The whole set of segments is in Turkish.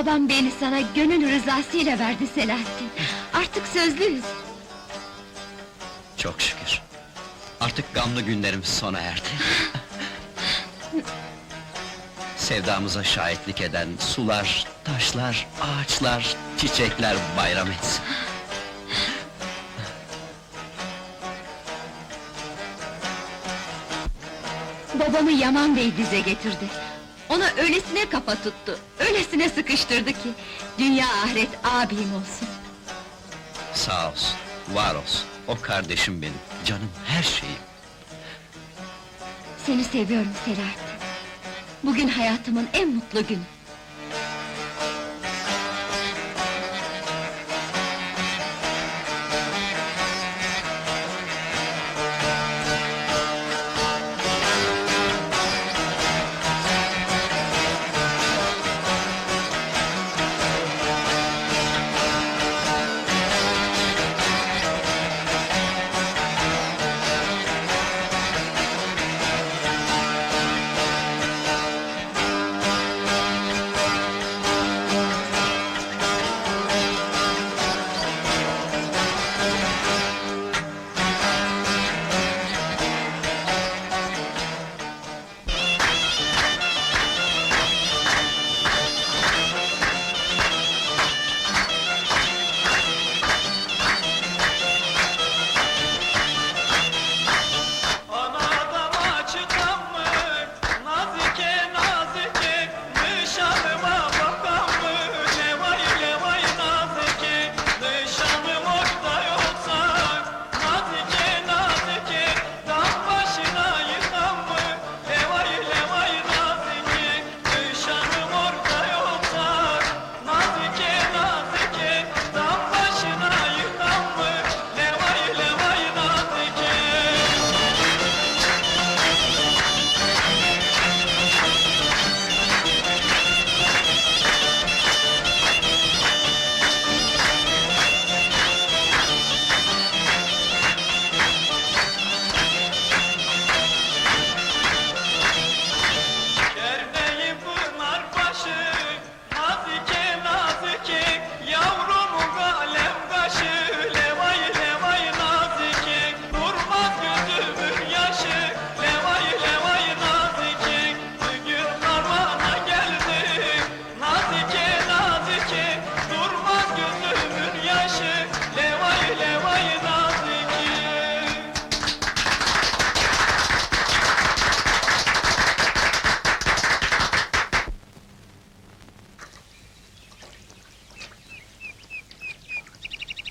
Babam beni sana gönül rızasıyla verdi Selahattin. Artık sözlüyüz. Çok şükür. Artık gamlı günlerim sona erdi. Sevdamıza şahitlik eden sular, taşlar, ağaçlar, çiçekler bayram etsin. Babamı Yaman Bey dize getirdi. Ona öylesine kafa tuttu, öylesine sıkıştırdı ki... ...dünya ahiret abim olsun. Sağ olsun, var olsun. O kardeşim benim, canım her şeyim. Seni seviyorum Selahattin. Bugün hayatımın en mutlu günü.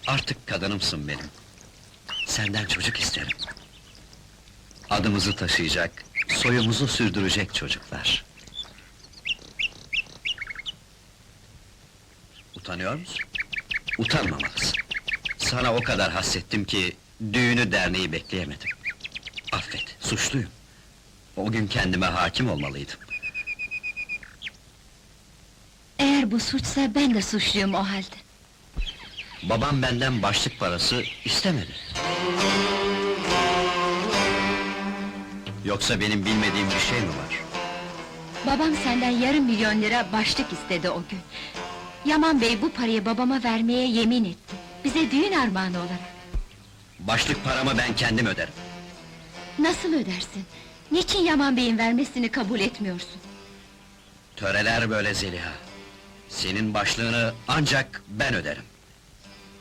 Artık kadınımsın benim. Senden çocuk isterim. Adımızı taşıyacak, soyumuzu sürdürecek çocuklar. Utanıyor musun? Utanmamalısın. Sana o kadar hassettim ki, düğünü derneği bekleyemedim. Affet, suçluyum. O gün kendime hakim olmalıydım. Eğer bu suçsa ben de suçluyum o halde. Babam benden başlık parası istemedi. Yoksa benim bilmediğim bir şey mi var? Babam senden yarım milyon lira başlık istedi o gün. Yaman Bey bu parayı babama vermeye yemin etti. Bize düğün armağanı olarak. Başlık paramı ben kendim öderim. Nasıl ödersin? Niçin Yaman Bey'in vermesini kabul etmiyorsun? Töreler böyle Zeliha. Senin başlığını ancak ben öderim.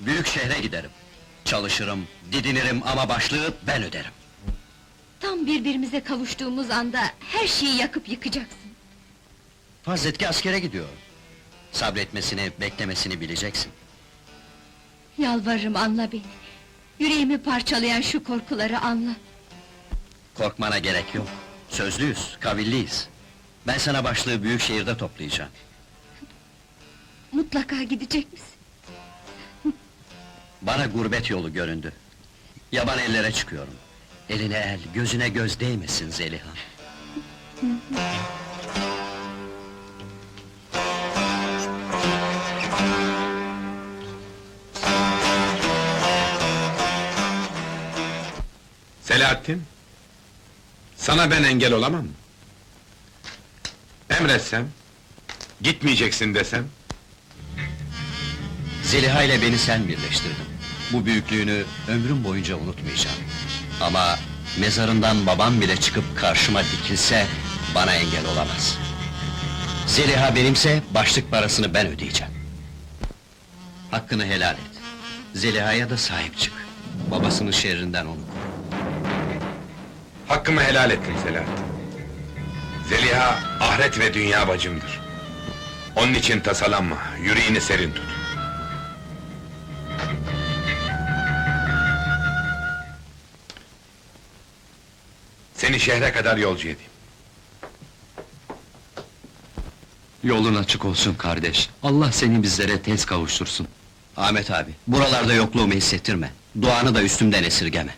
Büyük şehre giderim. Çalışırım, didinirim ama başlığı ben öderim. Tam birbirimize kavuştuğumuz anda her şeyi yakıp yıkacaksın. Fazletki askere gidiyor. Sabretmesini, beklemesini bileceksin. Yalvarırım anla beni. Yüreğimi parçalayan şu korkuları anla. Korkmana gerek yok. Sözlüyüz, kavilliyiz. Ben sana başlığı büyük şehirde toplayacağım. Mutlaka gidecek misin? Bana gurbet yolu göründü. Yaban ellere çıkıyorum. Eline el, gözüne göz değmesin Zeliha. Selahattin, sana ben engel olamam mı? Emretsem, gitmeyeceksin desem, Zeliha ile beni sen birleştirdin. Bu büyüklüğünü ömrüm boyunca unutmayacağım. Ama mezarından babam bile çıkıp karşıma dikilse bana engel olamaz. Zeliha benimse başlık parasını ben ödeyeceğim. Hakkını helal et. Zeliha'ya da sahip çık. Babasının şerrinden onu koru. Hakkımı helal ettim Selahattin. Zeliha, ahiret ve dünya bacımdır. Onun için tasalanma, yüreğini serin tut. Seni şehre kadar yolcu edeyim. Yolun açık olsun kardeş. Allah seni bizlere tez kavuştursun. Ahmet abi, buralarda yokluğumu hissettirme. Duanı da üstümden esirgeme.